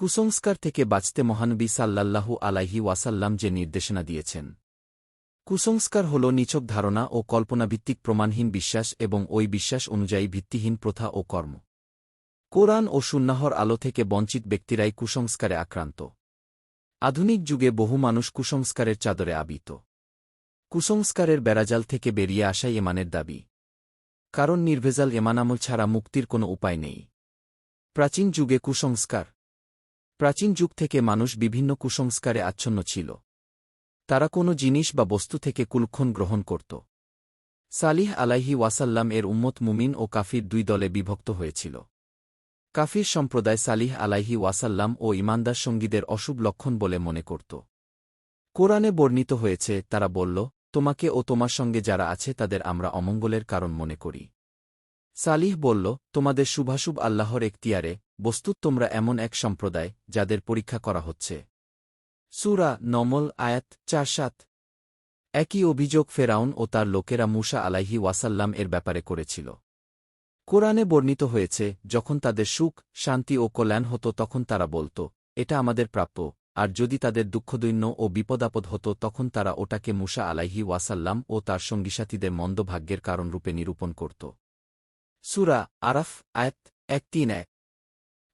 কুসংস্কার থেকে বাঁচতে মহানবী সাল্লাল্লাহু আলাইহি ওয়াসাল্লাম যে নির্দেশনা দিয়েছেন। কুসংস্কার হল নিছক ধারণা ও কল্পনাভিত্তিক প্রমাণহীন বিশ্বাস এবং ওই বিশ্বাস অনুযায়ী ভিত্তিহীন প্রথা ও কর্ম। কোরআন ও সুন্নাহর আলো থেকে বঞ্চিত ব্যক্তিরাই কুসংস্কারে আক্রান্ত। আধুনিক যুগে বহু মানুষ কুসংস্কারের চাদরে আবিত। কুসংস্কারের বেড়াজাল থেকে বেরিয়ে আসাই এমানের দাবি। কারণ নির্ভেজাল এমানামল ছাড়া মুক্তির কোনো উপায় নেই। প্রাচীন যুগে কুসংস্কার প্রাচীন যুগ থেকে মানুষ বিভিন্ন কুসংস্কারে আচ্ছন্ন ছিল। তারা কোনো জিনিস বা বস্তু থেকে কুলক্ষণ গ্রহণ করত। সালিহ আলাইহি ওয়াসাল্লাম এর উম্মত মুমিন ও কাফির দুই দলে বিভক্ত হয়েছিল। কাফির সম্প্রদায় সালিহ আলাইহি ওয়াসাল্লাম ও ইমানদার সঙ্গীদের অশুভ লক্ষণ বলে মনে করত। কোরআনে বর্ণিত হয়েছে, তারা বলল, তোমাকে ও তোমার সঙ্গে যারা আছে তাদের আমরা অমঙ্গলের কারণ মনে করি। সালিহ বলল, তোমাদের শুভাশুভ আল্লাহর এখতিয়ারে বস্তুত তোমরা এমন এক সম্প্রদায়, যাদের পরীক্ষা করা হচ্ছে। সুরা নমল, আয়াত চার সাত। একই অভিযোগ ফেরাউন ও তার লোকেরা মুসা আলাইহি ওয়াসাল্লাম এর ব্যাপারে করেছিল। কোরআনে বর্ণিত হয়েছে, যখন তাদের সুখ, শান্তি ও কল্যাণ হতো তখন তারা বলত, এটা আমাদের প্রাপ্য, আর যদি তাদের দুঃখদৈন্য ও বিপদাপদ হতো তখন তারা ওটাকে মুসা আলাইহি ওয়াসাল্লাম ও তার সঙ্গীসাথীদের মন্দভাগ্যের কারণরূপে নিরূপণ করত। সুরা আরাফ, আয়াত এক তিন এক।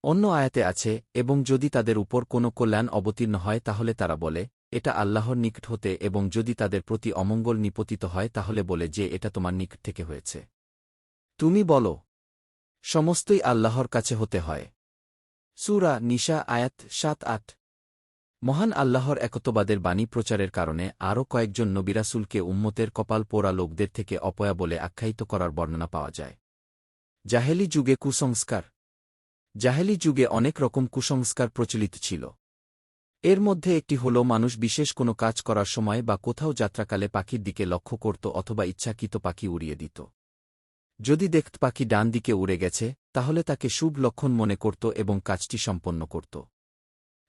অন্য আয়াতে আছে, এবং যদি তাদের উপর কোনো কল্যাণ অবতীর্ণ হয়, তাহলে তারা বলে, এটা আল্লাহর নিকট হতে, এবং যদি তাদের প্রতি অমঙ্গল নিপতিত হয়, তাহলে বলে যে, এটা তোমার নিকট থেকে হয়েছে। তুমি বলো, সমস্তই আল্লাহর কাছে হতে হয়। সুরা নিশা আয়াত সাত, আট। মহান আল্লাহর একতবাদের বাণী প্রচারের কারণে আরও কয়েকজন নবিরাসুলকে উম্মতের কপাল পোড়া লোকদের থেকে অপয়া বলে আখ্যায়িত করার বর্ণনা পাওয়া যায়। জাহেলি যুগে কুসংস্কার জাহেলি যুগে অনেক রকম কুসংস্কার প্রচলিত ছিল। এর মধ্যে একটি হল মানুষ বিশেষ কোনো কাজ করার সময় বা কোথাও যাত্রাকালে পাখির দিকে লক্ষ্য করত অথবা ইচ্ছাকৃত পাখি উড়িয়ে দিত। যদি দেখত পাখি ডান দিকে উড়ে গেছে, তাহলে তাকে শুভ লক্ষণ মনে করত এবং কাজটি সম্পন্ন করত।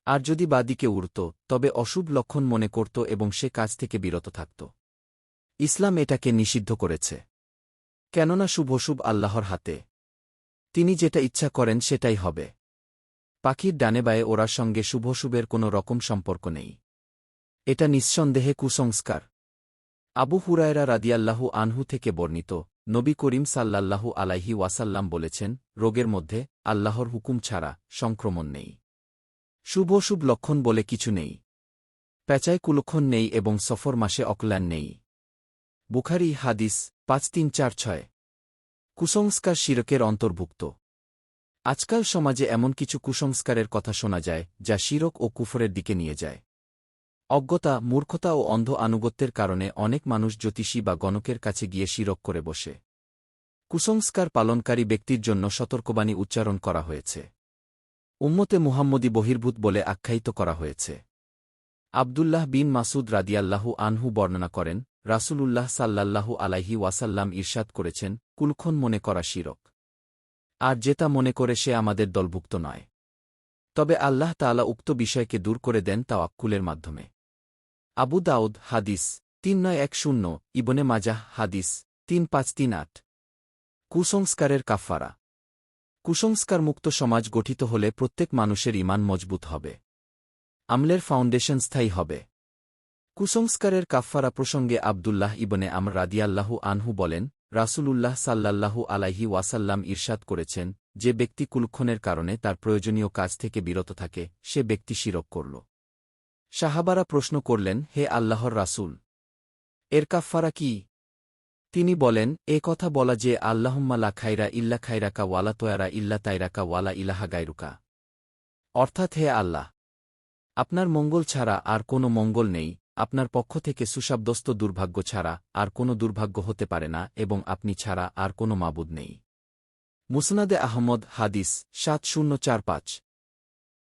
আর যদি বাদিকে উড়ত, তবে অশুভ লক্ষণ মনে করত এবং সে কাজ থেকে বিরত থাকত। ইসলাম এটাকে নিষিদ্ধ করেছে। কেননা শুভশুভ আল্লাহর হাতে। তিনি যেটা ইচ্ছা করেন সেটাই হবে। পাখির ডানে বায়ে ওরার সঙ্গে শুভশুভের কোনো রকম সম্পর্ক নেই। এটা নিঃসন্দেহে কুসংস্কার। আবু হুরায়রা রাদিয়াল্লাহু আনহু থেকে বর্ণিত, নবী করিম সাল্লাল্লাহু আলাইহি ওয়াসাল্লাম বলেছেন, রোগের মধ্যে আল্লাহর হুকুম ছাড়া সংক্রমণ নেই। শুভ শুভ লক্ষণ বলে কিছু নেই। প্যাচায় কুলক্ষণ নেই এবং সফর মাসে অকল্যাণ নেই। বুখারি হাদিস পাঁচ তিন চার ছয়। কুসংস্কার শিরকের অন্তর্ভুক্ত। আজকাল সমাজে এমন কিছু কুসংস্কারের কথা শোনা যায়, যা শিরক ও কুফরের দিকে নিয়ে যায়। অজ্ঞতা, মূর্খতা ও অন্ধ আনুগত্যের কারণে অনেক মানুষ জ্যোতিষী বা গণকের কাছে গিয়ে শিরক করে বসে। কুসংস্কার পালনকারী ব্যক্তির জন্য সতর্কবাণী উচ্চারণ করা হয়েছে। উম্মতে মুহাম্মদী বহির্ভূত বলে আখ্যায়িত করা হয়েছে। আবদুল্লাহ বিন মাসুদ রাদিয়াল্লাহু আনহু বর্ণনা করেন রাসূলুল্লাহ সাল্লাল্লাহু আলাইহি ওয়াসাল্লাম ইরশাদ করেছেন কুলক্ষণ মনে করা শিরক। আর যেটা মনে করে সে আমাদের দলভুক্ত নয়। তবে আল্লাহ তাআলা উক্ত বিষয়কে দূর করে দেন তাওয়াক্কুলের মাধ্যমে। আবু দাউদ, হাদিস, তিন নয় এক শূন্য, ইবনে মাজাহ, হাদিস, তিন পাঁচ তিন আট। কুসংস্কারের কাফারা কুসংস্কার মুক্ত সমাজ গঠিত হলে প্রত্যেক মানুষের ইমান মজবুত হবে। আমলের ফাউন্ডেশন স্থায়ী হবে। কুসংস্কারের কাফফারা প্রসঙ্গে আবদুল্লাহ ইবনে আমর রাদিয়াল্লাহু আনহু বলেন, রাসূলুল্লাহ সাল্লাল্লাহু আলাইহি ওয়াসাল্লাম ইরশাদ করেছেন, যে ব্যক্তি কুলক্ষণের কারণে তার প্রয়োজনীয় কাজ থেকে বিরত থাকে, সে ব্যক্তি শিরক করল। সাহাবারা প্রশ্ন করলেন, হে আল্লাহর রাসূল! এর কাফফারা কি? তিনি বলেন, এ কথা বলা যে, আল্লাহম্মা লা খাইরা ইল্লা খাইরাকা ওয়ালা তয়ারা ইল্লা তাইরাকা ওয়ালা ইলাহা গাইরুকা অর্থাৎ হে আল্লাহ! আপনার মঙ্গল ছাড়া আর কোনো মঙ্গল নেই আপনার পক্ষ থেকে সুশাব্দস্ত দুর্ভাগ্য ছাড়া আর কোনো দুর্ভাগ্য হতে পারে না এবং আপনি ছাড়া আর কোনো মাবুদ নেই। মুসনাদে আহমদ, হাদিস, সাত শূন্য চার পাঁচ।